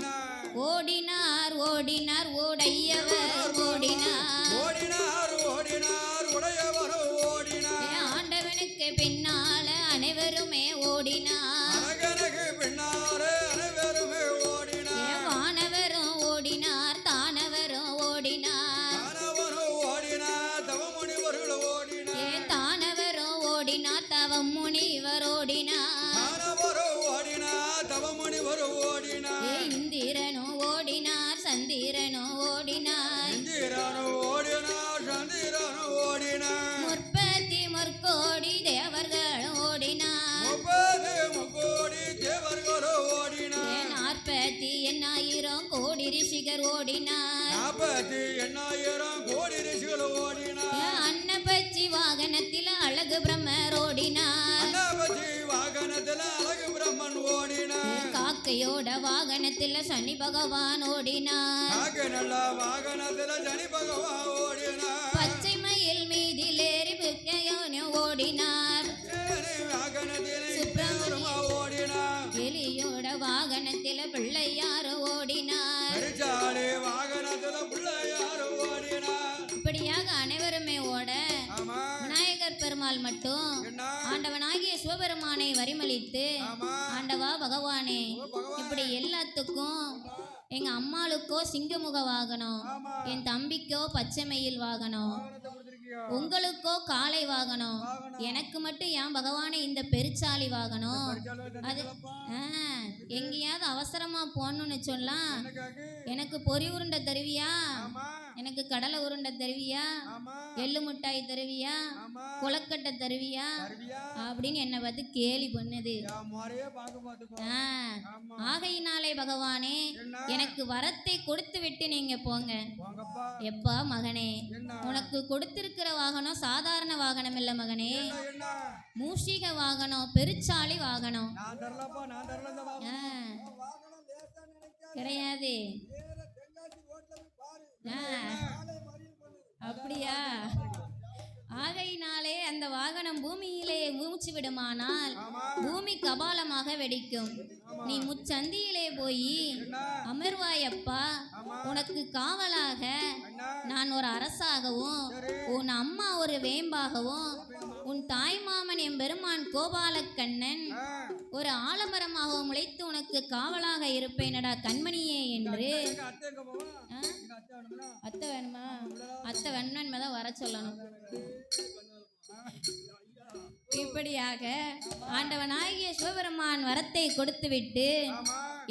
ஓடினார். ஓடினார் ஓடையவர் ஓடினார் ஓடினார். ஓடினார். உடையவரோ ஓடினார் ஆண்டவனுக்கு பின்னால அனைவருமே ஓடினார். அழகு பிரம்மர் ஓடினார். வாகனத்துல அழகு பிரம்மன் ஓடினார். காக்கையோட வாகனத்தில் சனி பகவான் ஓடினார். வாகனத்துல சனி பகவான் ஓடினார். பச்சை மயில் மீதிலேறி புக்கையோனு ஓடினார். எலியோட வாகனத்தில் பிள்ளையார் ஓடினார். பெருச்சாளி பெருமாள் மட்டும் ஆண்டவனாகிய சிவபெருமானை வரிமளித்து ஆண்டவா பகவானே இப்படி எல்லாத்துக்கும் எங்க அம்மாளுக்கோ சிங்கமுக வாகனம் என் தம்பிக்கோ பச்சை மயில் வாகனம் உங்களுக்கோ காளை வாகனம் எனக்கு மட்டும் ஏன் பகவானே இந்த பெருச்சாளி வாகனம்? அது எங்கேயாவது அவசரமா போகணும்னு சொல்லலாம் எனக்கு பொறி உருண்டை தருவியா? எனக்கு கடலை உருண்டை தருவியா? எள்ளு மிட்டாய் தருவியா? கொலக்கட்டை தருவியா? அப்படின்னு என்னை பார்த்து கேலி பண்ணுது. ஆகையினாலே பகவானே எனக்கு வரத்தை கொடுத்து விட்டு நீங்க போங்க. எப்பா மகனே உனக்கு கொடுத்திருக்கிற வாகனம் சாதாரண வாகனம் இல்ல மகனே. மூஷிக வாகனம் பெருச்சாளி வாகனம். கிடையாது. அப்படியா? ஆகையினாலே அந்த வாகனம் பூமியிலே மூச்சு விடுமானால் பூமி கபாலமாக வெடிக்கும். நீ முச்சந்தியிலே போய் அமர்வாயப்பா. உனக்கு காவலாக நான் ஒரு அரசாகவும் உன் அம்மா ஒரு வேம்பாகவும் உன் தாய்மாமன் என் பெருமான் கோபாலக்கண்ணன் ஒரு ஆலமரமாக முளைத்து உனக்கு காவலாக இருப்பேனடா கண்மணியே என்று. அத்தை அத்தை வேணுமா? அத்தை வேணுமா தான் வர சொல்லணும். இப்படியாக ஆண்டவனாகிய சிவபெருமான் வரத்தை கொடுத்துவிட்டு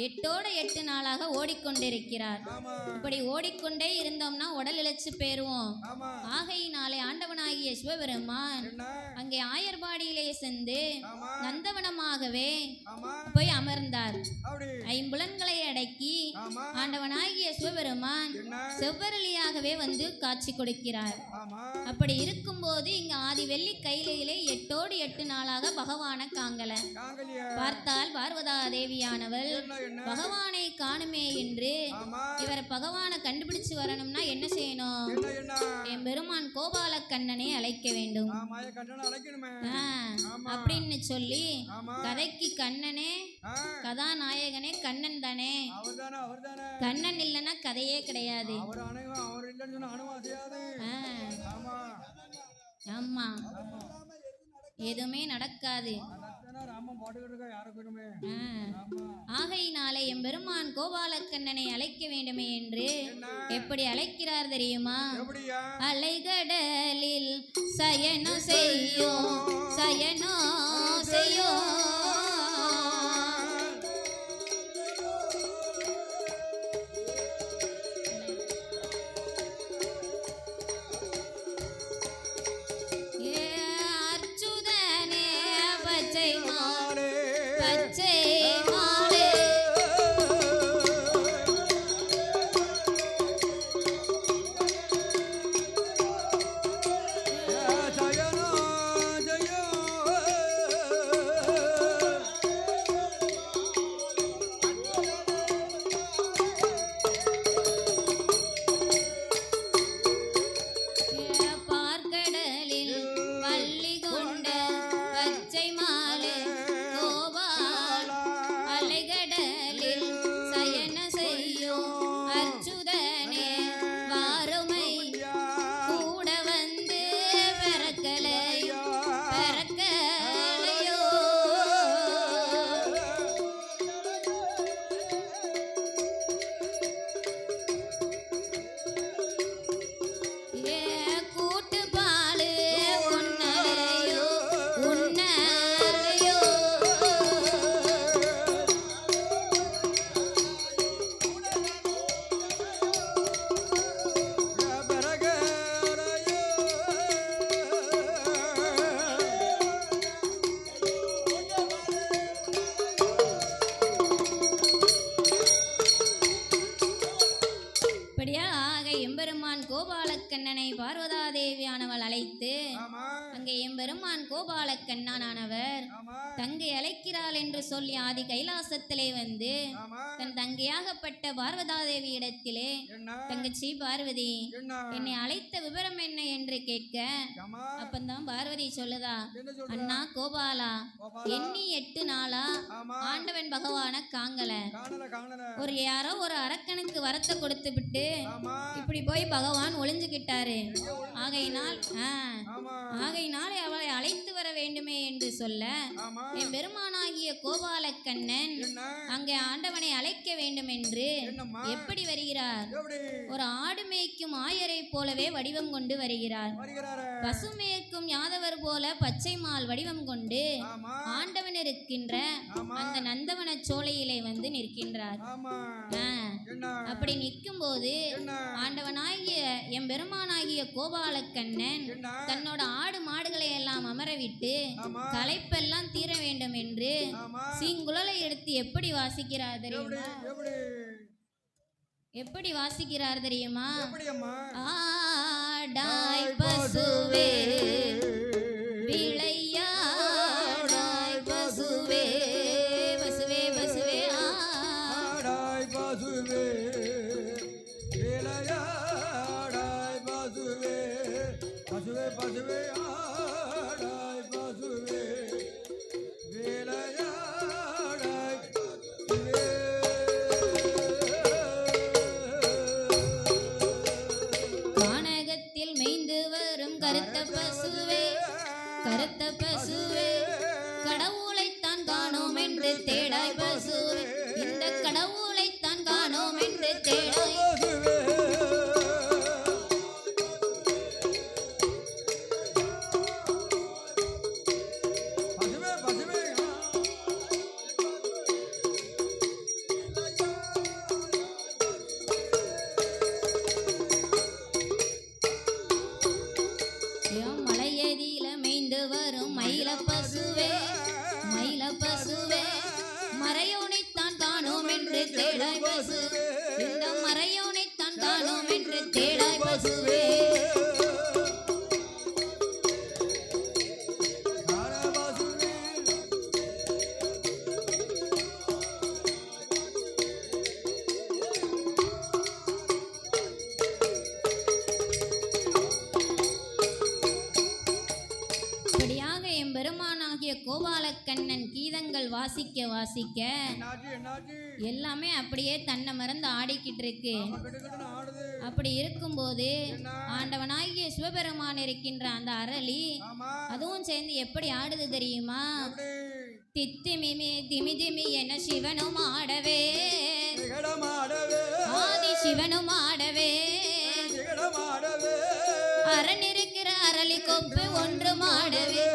எட்டோட எட்டு நாளாக ஓடிக்கொண்டிருக்கிறார். இப்படி ஓடிக்கொண்டே இருந்தோம்னா உடல் இழைச்சு போயிருவோம். ஆமா ஆகையினாலே ஆண்டவனாகிய சிவபெருமான் அங்கே ஆயர்பாடியிலே சென்று நந்தவனமாகவே போய் அமர்ந்தார். ஐம்புலன்களை அடக்கி ஆண்டவனாகிய சிவபெருமான் செவ்வரளியாகவே வந்து காட்சி கொடுக்கிறார். அப்படி இருக்கும்போது இங்க ஆதி வெள்ளி கையிலே எட்டோடு எட்டு நாளாக பகவானை காங்கல. பார்த்தால் பார்வதா தேவியானவள். பகவானை காணுமே என்று இவர் பகவானை கண்டுபிடிச்சு வரணும்னா என்ன செய்யணும்? என் பெருமான் கோபால கண்ணனை அழைக்க வேண்டும். அப்படின்னு சொல்லி கதைக்கு கண்ணனே கதாநாயகனே கண்ணன் தானே. கண்ணன் இல்லைன்னா கதையே கிடையாது. ஆமா. எதுவுமே நடக்காது. ஆகையினாலே எம்பெருமான் கோபாலக்கண்ணனை அழைக்க வேண்டுமே என்று எப்படி அழைக்கிறார் தெரியுமா? அலைகடலில் சயனோ செய்யோ சயனோ செய்யோ ஆமா தங்கை அழைக்கிறாள் என்று சொல்லி ஆதி கைலாசத்திலே வந்து தன் தங்கையாகப்பட்ட பார்வதா தேவி இடத்திலே தங்கச்சி பார்வதி என்ன? அழைத்த விவரம் என்ன என்று கேட்க அப்பந்தான் பார்வதி சொல்லுதா அண்ணா கோபாலா எண்ணி எட்டு நாளா ஆண்டவன் பகவான காங்கல. ஒரு யாரோ ஒரு அரக்கனுக்கு வரத்தை கொடுத்து விட்டு இப்படி போய் பகவான் ஒளிஞ்சுக்கிட்டாரு ஆகையினால் ஆகையினால் அவளை அழைத்து வர வேண்டுமே என்று சொல்ல என் பெருமானாகிய கோபாலக்கண்ணன் அங்கே ஆண்டவனை அழைக்க வேண்டும் என்று எப்படி வருகிறார்? ஒரு ஆடு மேய்க்கும் ஆயரை போலவே வடிவம் கொண்டு வருகிறார். பசு மேய்க்கும் யாதவர் போல பச்சை மால் வடிவம் கொண்டு ஆண்டவன் இருக்கின்ற அந்த நந்தவன சோலையிலே வந்து நிற்கின்றார். அப்படி நிற்கும் போது ஆண்டவனாகிய எம் பெருமானாகிய கோபாலக்கண்ணன் தன்னோட ஆடு மாடுகளை எல்லாம் அமர விட்டு ஆமா. களைப்பெல்லாம் தீர வேண்டும் என்று சீங்குழலை எடுத்து எப்படி வாசிக்கிறார் தெரியுமா? எப்படி? வாசிக்கிறார் தெரியுமா? ஆடாய் பசுவே வாசிக்க. எல்லாமே அப்படியே தன்னை மறந்து ஆடிக்கிட்டு இருக்கு அப்படி இருக்கும்போது ஆண்டவனாகிய சிவபெருமான் இருக்கின்ற அந்த அரளி அதுவும் சேர்ந்து எப்படி ஆடுது தெரியுமா? தித்திமிமி திமி திமி என சிவனும் ஆடவே. ஆதி சிவனும் ஆடவே. அரண் இருக்கிற அரளி கொப்பு ஒன்று மாடவே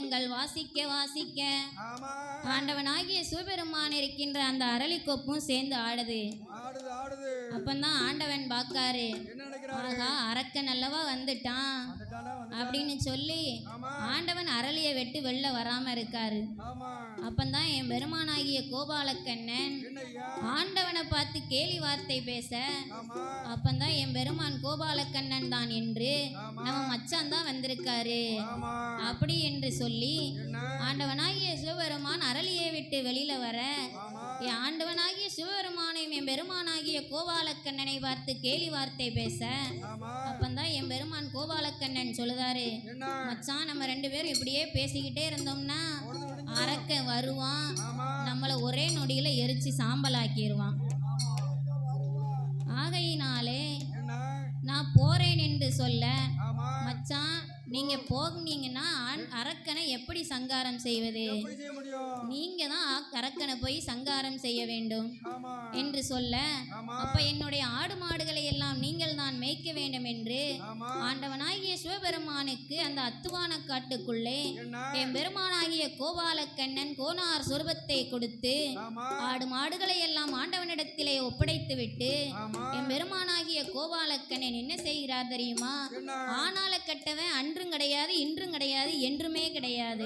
கீதங்கள் வாசிக்க வாசிக்க. ஆண்டவனாகிய சிவபெருமான் இருக்கின்ற அந்த அரளிக்கொப்பும் சேர்ந்து ஆடுது. அப்பந்தான் ஆண்டவன் நினைக்கிறாரு? ஆகா அரக்கன் அல்லவா வந்துட்டான். வந்துட்டானா வந்து அப்படின்னு சொல்லி ஆண்டவன் அரளியை வெட்டு வெளில வராம இருக்காரு. அப்பந்தான் என் பெருமானாகிய கோபாலக்கண்ணன் ஆண்டவனை பார்த்து கேலி வார்த்தை பேச அப்பந்தான் என் பெருமான் கோபாலக்கண்ணன் தான் என்று நம்ம மச்சான் தான் வந்திருக்காரு. அப்படி என்று சொல்லி ஆண்டவனாகிய சிவபெருமான் அரளியை விட்டு வெளியில வர என் ஆண்டவனாகிய சிவபெருமானையும் என் பெருமானாகிய கோபால கோபாலக்கண்ணனை பார்த்து கேலி வார்த்தை பேச அப்பந்தான் கோபாலக்கண்ணன் சொல்லுதாரு. மச்சான் நம்ம ரெண்டு பேரும் இப்படியே பேசிக்கிட்டே இருந்தோம்னா அரக்க வருவான். நம்மளை ஒரே நொடியில எரிச்சு சாம்பலாக்கிடுவான் ஆகையினாலே என்ன? நான் போறேன் என்று சொல்ல மச்சான் நீங்க போனீங்கன்னா அரக்கனை எப்படி சங்காரம் செய்வது? நீங்க தான் அரக்கனை போய் சங்காரம் செய்ய வேண்டும் என்று சொல்ல அப்ப என்னுடைய ஆடு மாடுகளை எல்லாம் நீங்கள் தான் மேய்க்க வேண்டும் என்று ஆண்டவனாகிய சிவபெருமானுக்கு அந்த அத்துவான காட்டுக்குள்ளே என் பெருமானாகிய கோபாலக்கண்ணன் கோனார் சொருபத்தை கொடுத்து ஆடு மாடுகளை எல்லாம் ஆண்டவனிடத்திலே ஒப்படைத்து விட்டு என் பெருமானாகிய கோபாலக்கண்ணன் என்ன செய்கிறார் தெரியுமா? ஆனால கட்டவன் நேற்றும் கிடையாது இன்றும் கிடையாது என்றுமே கிடையாது.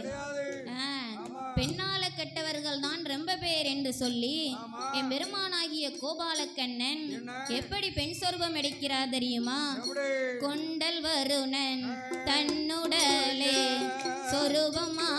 பெண்ணால கட்டவர்கள் தான் ரொம்ப பேர் என்று சொல்லி என் பெருமானாகிய கோபாலக்கண்ணன் எப்படி பெண் சொருபம் எடுக்கிறார் தெரியுமா? கொண்டல் வருணன் தன்னுடலே சொருபமா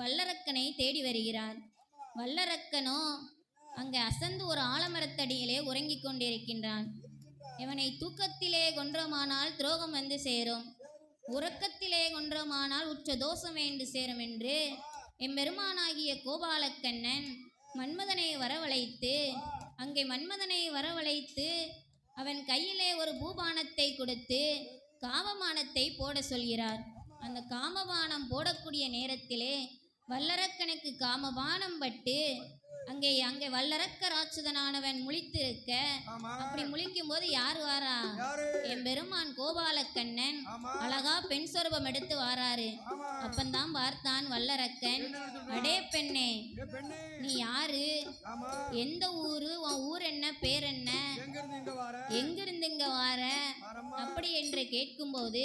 வல்லரக்கனை தேடி வருகிறார். வல்லரக்கனோ அங்கே அசந்து ஒரு ஆலமரத்தடியிலே உறங்கிக் கொண்டிருக்கின்றான். இவனை தூக்கத்திலே கொன்றோமானால் துரோகம் வந்து சேரும். உறக்கத்திலே கொன்றோமானால் உற்ற தோஷம் வேண்டு சேரும் என்று எம்பெருமானாகிய கோபாலக்கண்ணன் மன்மதனை வரவழைத்து அங்கே மன்மதனை வரவழைத்து அவன் கையிலே ஒரு பூபானத்தை கொடுத்து காமபானத்தை போட சொல்கிறார். அந்த காமபானம் போடக்கூடிய நேரத்திலே வல்லரக்கனுக்கு காமபானம் பட்டு அங்கே அங்கே வல்லரக்க ராட்சதனானவன் முழித்திருக்க அப்படி முழிக்கும் போது யார் வாரா? என் பெருமான் கோபாலக்கண்ணன். அழகா பெண் சொரூபம் எடுத்து வாராரு. அப்பந்தான் பார்த்தான் வல்லரக்கன். அடே பெண்ணே நீ யாரு? எந்த ஊரு? உன் ஊர் என்ன? பேர் என்ன? எங்கிருந்து இங்க வார? அப்படி என்று கேட்கும்போது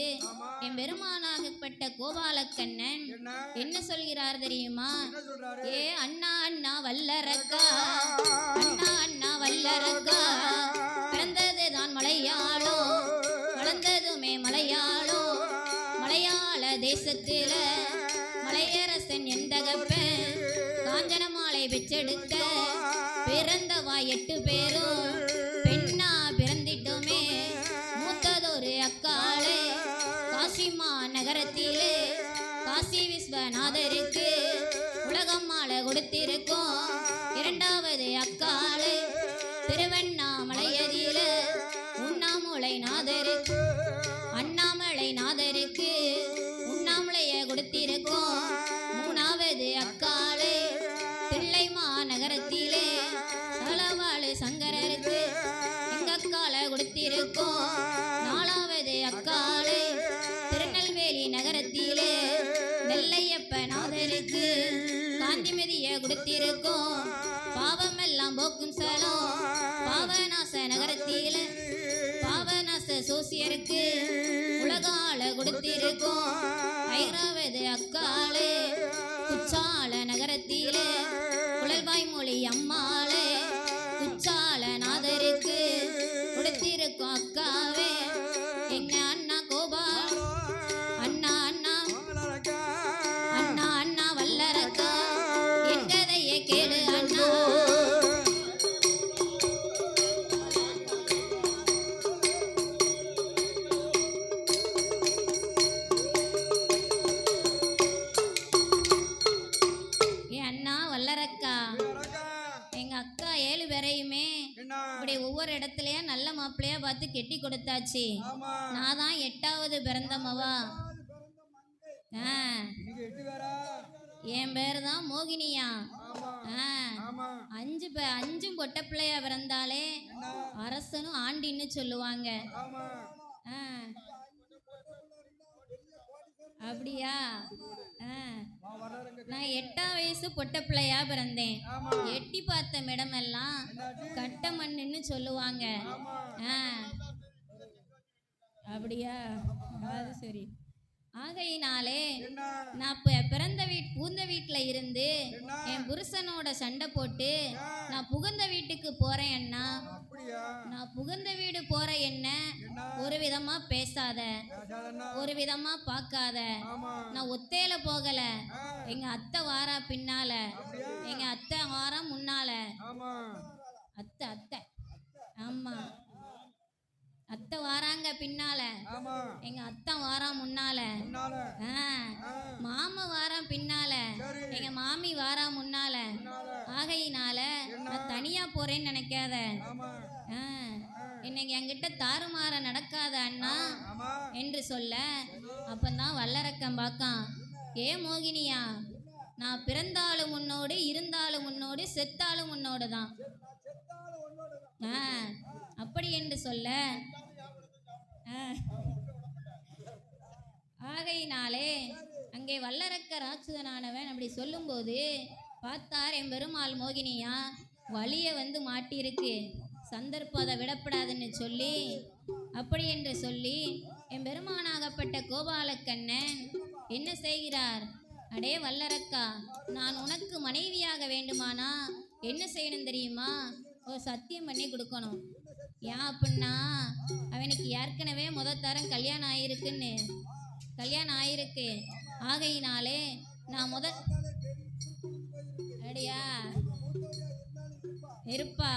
என் பெருமானாகப்பட்ட கோபாலக்கண்ணன் என்ன? சொல்கிறார் தெரியுமா? ஏ அண்ணா அண்ணா வல்லரக்கா அண்ணா அண்ணா வல்லரக்கா பிறந்தது தான் மலையாளம் வளர்ந்ததுமே மலையாளம் மலையாள தேசத்தில மலையரசன் எந்தகப்பன் காஞ்சன மாலை பெற்றெடுக்க பிறந்தவா எட்டு பேரும் இருக்கும். இரண்டாவது இரண்டாவது திருவண்ணாமலை திருவண்ணாமலையதில உண்ணாமுலை நாதருக்கு அண்ணாமலை நாதருக்கு உண்ணாமலைய கொடுத்திருக்கோம். மூணாவது அக்காளே தில்லை மாநகரத்திலே தளவாளு சங்கரருக்கு எங்க அக்கால கொடுத்திருக்கோம். கொடுத்திருக்கோம். பாவம் எல்லாம் போக்கும் சலம் பாவநாச நகரத்தில பாவநாச சோசியருக்கு உலகால கொடுத்திருக்கோம். ஐராவது அக்காலே பார்த்து கெட்டி கொடுத்தாச்சு. நான் தான் எட்டாவது எட்டு பேரா? என் பேர் தான் மோகினியா அஞ்சு அஞ்சும் பொட்ட பிள்ளையா பிறந்தாலே அரசனும் ஆண்டின்னு சொல்லுவாங்க. ஆ. அப்படியா? நான் எட்டாம் வயசு பொட்ட பிள்ளையா பிறந்தேன். எட்டி பார்த்த இடமெல்லாம் கட்ட மண்ணுன்னு சொல்லுவாங்க. அப்படியா? அது சரி. ஆகையினாலே நான் பிறந்த வீட் பூந்த வீட்டில் இருந்து என் புருஷனோட சண்டை போட்டு நான் புகுந்த வீட்டுக்கு போறேன் அண்ணா அப்படியா நான் புகுந்த வீடு போற என்ன? ஒரு விதமா பேசாத. ஒரு விதமா பார்க்காத. நான் ஒத்தையில போகல. எங்க அத்தை வாரா பின்னால. எங்க அத்தை வாரா முன்னால. அத்தை அத்தை. ஆமா. அத்தை வாராங்க பின்னால. எங்க அத்தை வாரா முன்னால. மாமா வாரான் பின்னால. எங்க மாமி வாரா முன்னால. ஆகையினால நான் தனியா போறேன்னு நினைக்காத. இன்னைக்கு என்கிட்ட தாறுமாற நடக்காத அண்ணா என்று சொல்ல அப்பந்தான் வல்லரக்கம் பார்க்கான். ஏ மோகினியா நான் பிறந்தாலும் உன்னோடு இருந்தாலும் உன்னோடு செத்தாலும் உன்னோடு தான் அப்படி என்று சொல்ல ஆகையினாலே அங்கே வல்லரக்க ராட்சதனானவன் அப்படி சொல்லும்போது பார்த்தார் என் பெருமாள் மோகினியா வழியை வந்து மாட்டியிருக்கு. சந்தர்ப்பம் அதை விடப்படாதுன்னு சொல்லி அப்படி என்று சொல்லி என் பெருமானாகப்பட்ட கோபாலக்கண்ணன் என்ன செய்கிறார்? அடே வல்லரக்கா நான் உனக்கு மனைவியாக வேண்டுமானா என்ன செய்யணும் தெரியுமா? ஒரு சத்தியம் பண்ணி கொடுக்கணும். ஏன் அப்படின்னா அவனுக்கு ஏற்கனவே முத தரம் கல்யாணம் ஆயிருக்குன்னு. கல்யாணம் ஆயிருக்கு. ஆகையினாலே நான் முத அடியா. இருப்பா.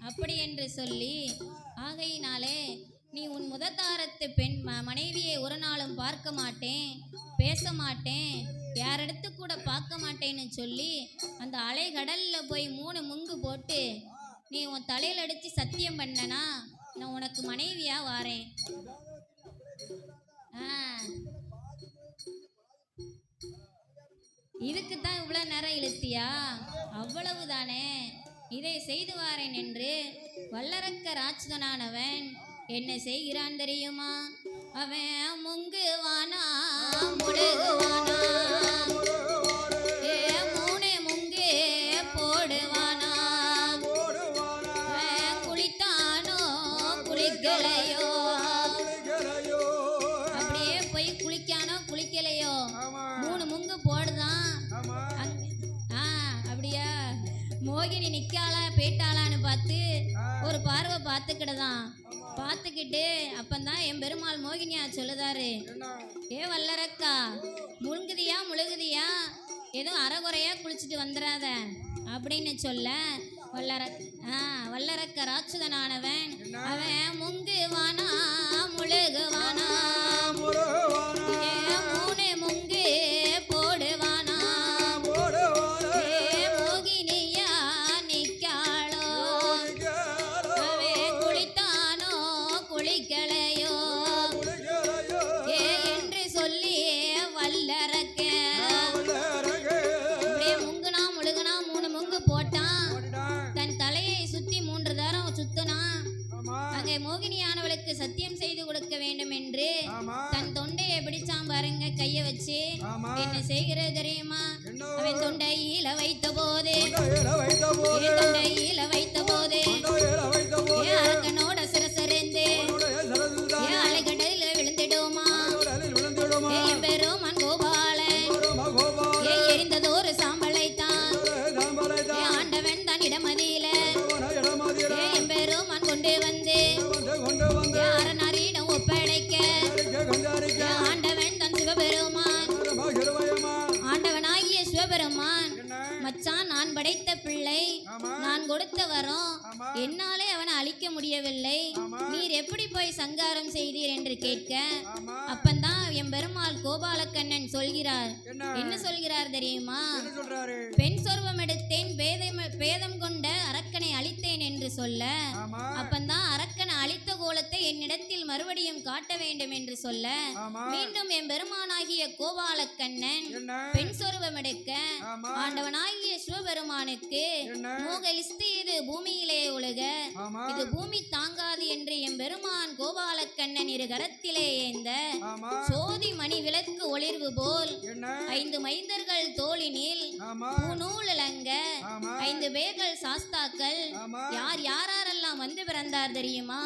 அப்படி என்று சொல்லி ஆகையினாலே நீ உன் முதத்தாரத்து பெண் ம- மனைவியை ஒரு நாளும் பார்க்க மாட்டேன் பேச மாட்டேன் யாரிடத்து கூட பார்க்க மாட்டேன்னு சொல்லி அந்த அலைகடலில் போய் மூணு முங்கு போட்டு நீ உன் தலையில அடிச்சு சத்தியம் பண்ணனா நான் உனக்கு மனைவியா வாரேன். ஆ. இதுக்கு தான் இவ்வளோ நேரம் இழுத்தியா? அவ்வளவு தானே இதை செய்து வாரேன் என்று வல்லரக்க ராட்சதனானவன் என்ன செய்கிறான் தெரியுமா? அவன் முங்குவானா முழுகுவானா பார்வை பார்த்துக்கிட்டுதான் பார்த்துக்கிட்டு அப்பந்தான் என் பெருமாள் மோகினியா சொல்லுதாரு. ஏ வல்லரக்கா முழுங்குதியா முழுகுதியா? எதுவும் அறகுறையா குளிச்சுட்டு வந்துடாத அப்படின்னு சொல்ல வல்லர ஆ வல்லரக்க ராட்சதனானவன் அவன் முங்குவானா முழுகுவானா? ஏ செய்தீர் என்று கேட்க அப்பந்தான் என் பெருமாள் கோபாலக்கண்ணன் சொல்கிறார். என்ன? சொல்கிறார் தெரியுமா? பெண் சொர்வம் எடுத்தேன் பேதம் பேதம் கொண்ட அரக்கனை அழித்தேன் என்று சொல்ல அப்பந்தான் அரக்கனை அழித்த கோலத்தை என்னிடத்தில் மறுபடியும் காட்ட வேண்டும் என்று சொல்ல மீண்டும் என் பெருமானாகிய கோபாலக்கண்ணன் பெண் சொருவம் எடுக்க ஆண்டவனாகிய சிவபெருமானுக்கு மோகலிஸ்து இது பூமியிலே இது பூமி தாங்காது என்று என் பெருமான் கோபாலக்கண்ணன் இரு கரத்திலே ஏந்த சோதி மணி விளக்கு ஒளிர்வு போல் ஐந்து மைந்தர்கள் தோளினில் பூநூலங்க ஐந்து பேர்கள் சாஸ்தாக்கள் யார் யாரெல்லாம் வந்து பிறந்தார் தெரியுமா?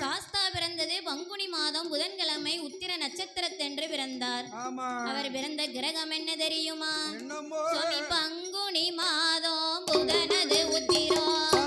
சாஸ்தா பிறந்தது பங்குனி மாதம் புதன்கிழமை உத்திர நட்சத்திரத்தன்று பிறந்தார். அவர் பிறந்த கிரகம் என்ன தெரியுமா? சுவாமி பங்குனி மாதம் புதனது உத்திரம்.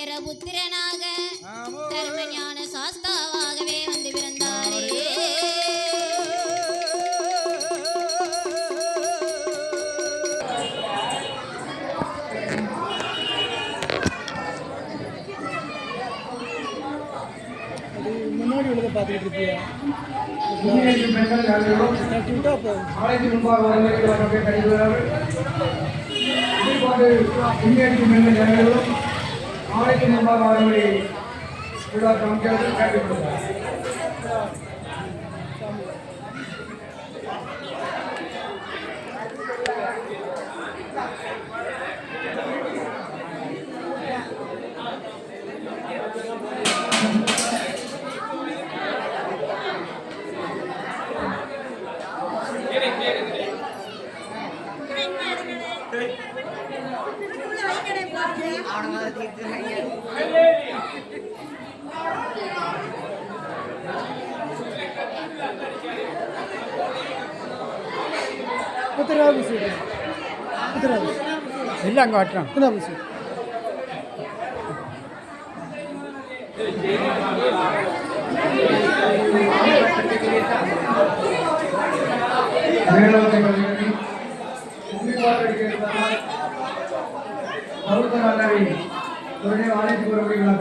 ஹரிகர புத்திரனாக ஆமோ. தர்மஞான சாஸ்தாவாகவே வந்து பிறந்தாரே. முன்னாடி உள்ளதை பார்த்துக்கிட்டு ஆலயத்தின் முன்பாக வருவதற்கு வரவே கழிவுகிறார்கள் இதுபோன்று முன்னேற்ற பெண்கள் யாரும் ஆலயத்தின் முன்பாக வருவதை விழா காமிக்கிறது கேட்டுக்கொள்கிறார் முத்திராபு சீடு முத்திராபு இல்லை அங்கே வட்டுறோம் முத்திராபு சீடு மேலோட்டை பகுதியில் உன்னிப்பாக இருக்கிறதால் பௌத்த நல்லவை உடனே ஆலயத்துக்கு வருவதை விழா